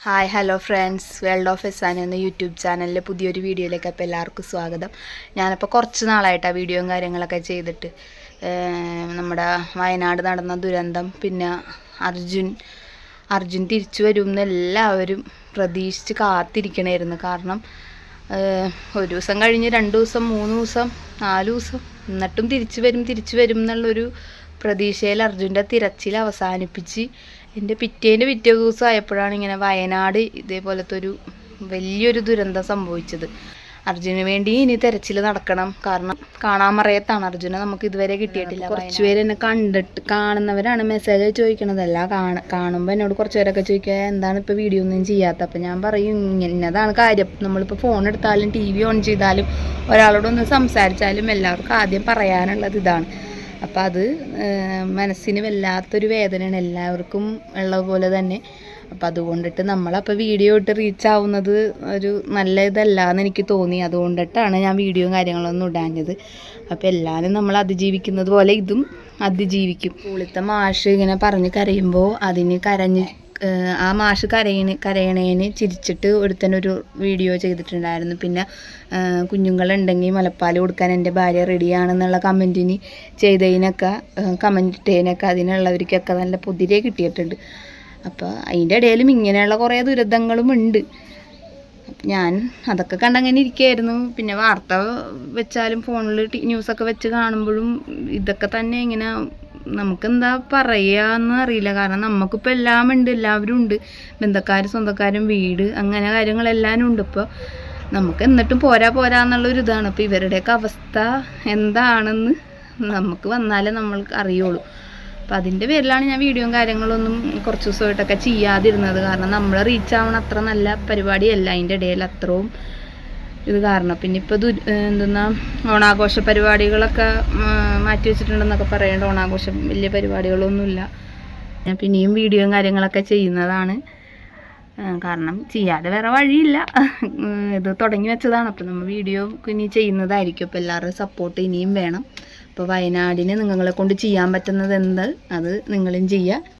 Hi hello friends world of എസാൻ എന്ന YouTube ചാനലിലെ പുതിയൊരു വീഡിയോയിലേക്ക് അപ്പോൾ എല്ലാവർക്കും സ്വാഗതം. ഞാനിപ്പോൾ കുറച്ച് നാളായിട്ട് ആ വീഡിയോയും കാര്യങ്ങളൊക്കെ ചെയ്തിട്ട് നമ്മുടെ വയനാട് നടന്ന ദുരന്തം പിന്നെ അർജുൻ അർജുൻ തിരിച്ചു വരും എന്ന് എല്ലാവരും പ്രതീക്ഷിച്ച് കാത്തിരിക്കണമായിരുന്നു കാരണം ഒരു ദിവസം കഴിഞ്ഞ് രണ്ട് ദിവസം മൂന്ന് ദിവസം നാല് ദിവസം എന്നിട്ടും തിരിച്ചു വരും തിരിച്ചു വരും എന്നുള്ളൊരു പ്രതീക്ഷയിൽ അർജുന്റെ തിരച്ചിൽ അവസാനിപ്പിച്ച് എന്റെ പിറ്റേന്റെ പിറ്റേ ദിവസം ആയപ്പോഴാണ് ഇങ്ങനെ വയനാട് ഇതേപോലത്തെ ഒരു വലിയൊരു ദുരന്തം സംഭവിച്ചത്. അർജുന് വേണ്ടി ഇനി തെരച്ചിൽ നടക്കണം. കാരണം കാണാൻ മറയത്താണ്. അർജുനെ നമുക്ക് ഇതുവരെ കിട്ടിയിട്ടില്ല കുറച്ച് പേര് എന്നെ കണ്ടിട്ട് കാണുന്നവരാണ് മെസ്സേജ് ചോദിക്കണതല്ല കാണ കാണുമ്പോൾ എന്നോട് കുറച്ച് പേരൊക്കെ ചോദിക്കുക എന്താണ് ഇപ്പോൾ വീഡിയോ ഒന്നും ചെയ്യാത്ത അപ്പം ഞാൻ പറയും ഇന്നതാണ് കാര്യം. നമ്മളിപ്പോൾ ഫോൺ എടുത്താലും ടി വി ഓൺ ചെയ്താലും ഒരാളോടൊന്ന് സംസാരിച്ചാലും എല്ലാവർക്കും ആദ്യം പറയാനുള്ളത് ഇതാണ്. അപ്പം അത് മനസ്സിന് വല്ലാത്തൊരു വേദനയാണ് എല്ലാവർക്കും ഉള്ളതുപോലെ തന്നെ. അപ്പം അതുകൊണ്ടിട്ട് നമ്മളപ്പോൾ വീഡിയോ ഇട്ട് റീച്ച് ആവുന്നത് ഒരു നല്ല ഇതല്ല എന്ന് എനിക്ക് തോന്നി. അതുകൊണ്ടിട്ടാണ് ഞാൻ വീഡിയോയും കാര്യങ്ങളൊന്നും ഇടാഞ്ഞത്. അപ്പോൾ എല്ലാവരും നമ്മൾ അതിജീവിക്കുന്നത് പോലെ ഇതും അതിജീവിക്കും. സ്കൂളിലത്തെ മാഷ് ഇങ്ങനെ പറഞ്ഞ് കരയുമ്പോൾ അതിന് കരഞ്ഞ് ആ മാഷ് കരയണ കരയണേന് ചിരിച്ചിട്ട് ഒരുത്തനൊരു വീഡിയോ ചെയ്തിട്ടുണ്ടായിരുന്നു. പിന്നെ കുഞ്ഞുങ്ങളുണ്ടെങ്കിൽ മുലപ്പാൽ കൊടുക്കാൻ എന്റെ ഭാര്യ റെഡിയാണെന്നുള്ള കമന്റിന് ചെയ്തതിനൊക്കെ കമന്റ് ഇട്ടതിനൊക്കെ അതിനുള്ളവർക്കൊക്കെ നല്ല പുതിരെ കിട്ടിയിട്ടുണ്ട്. അപ്പോൾ അതിന്റെ ഇടയിലും ഇങ്ങനെയുള്ള കുറേ ദുരന്തങ്ങളും ഉണ്ട്. ഞാൻ അതൊക്കെ കണ്ടങ്ങനെ ഇരിക്കുകയായിരുന്നു. പിന്നെ വാർത്ത വെച്ചാലും ഫോണിൽ ന്യൂസൊക്കെ വെച്ച് കാണുമ്പോഴും ഇതൊക്കെ തന്നെ ഇങ്ങനെ നമുക്കെന്താ പറയാന്ന് അറിയില്ല. കാരണം നമുക്കിപ്പോൾ എല്ലാം ഉണ്ട് എല്ലാവരും ഉണ്ട്. ബന്ധക്കാരും സ്വന്തക്കാരും വീട് അങ്ങനെ കാര്യങ്ങളെല്ലാം ഉണ്ട്. ഇപ്പോൾ നമുക്ക് എന്നിട്ടും പോരാ പോരാ എന്നുള്ളൊരു ഇതാണ്. അപ്പോൾ ഇവരുടെയൊക്കെ അവസ്ഥ എന്താണെന്ന് നമുക്ക് വന്നാലേ നമ്മൾക്ക് അറിയുള്ളൂ. അപ്പം അതിന്റെ പേരിലാണ് ഞാൻ വീഡിയോയും കാര്യങ്ങളൊന്നും കുറച്ച് ദിവസമായിട്ടൊക്കെ ചെയ്യാതിരുന്നത്. കാരണം നമ്മൾ റീച്ച് ആവണ അത്ര നല്ല പരിപാടിയല്ല. അതിന്റെ ഇടയിൽ അത്രയും ഇത് കാരണം. പിന്നെ ഇപ്പോൾ ദു എന്തെന്നാ ഓണാഘോഷ പരിപാടികളൊക്കെ മാറ്റി വെച്ചിട്ടുണ്ടെന്നൊക്കെ പറയേണ്ട. ഓണാഘോഷം വലിയ പരിപാടികളൊന്നുമില്ല. ഞാൻ പിന്നെയും വീഡിയോയും കാര്യങ്ങളൊക്കെ ചെയ്യുന്നതാണ്. കാരണം ചെയ്യാതെ വേറെ വഴിയില്ല. ഇത് തുടങ്ങി വെച്ചതാണ്. അപ്പോൾ നമ്മൾ വീഡിയോ ഇനി ചെയ്യുന്നതായിരിക്കും. അപ്പോൾ എല്ലാവരും സപ്പോർട്ട് ഇനിയും വേണം. അപ്പോൾ വയനാടിന് നിങ്ങളെ കൊണ്ട് ചെയ്യാൻ പറ്റുന്നത് എന്ത്? അത് നിങ്ങളും ചെയ്യുക.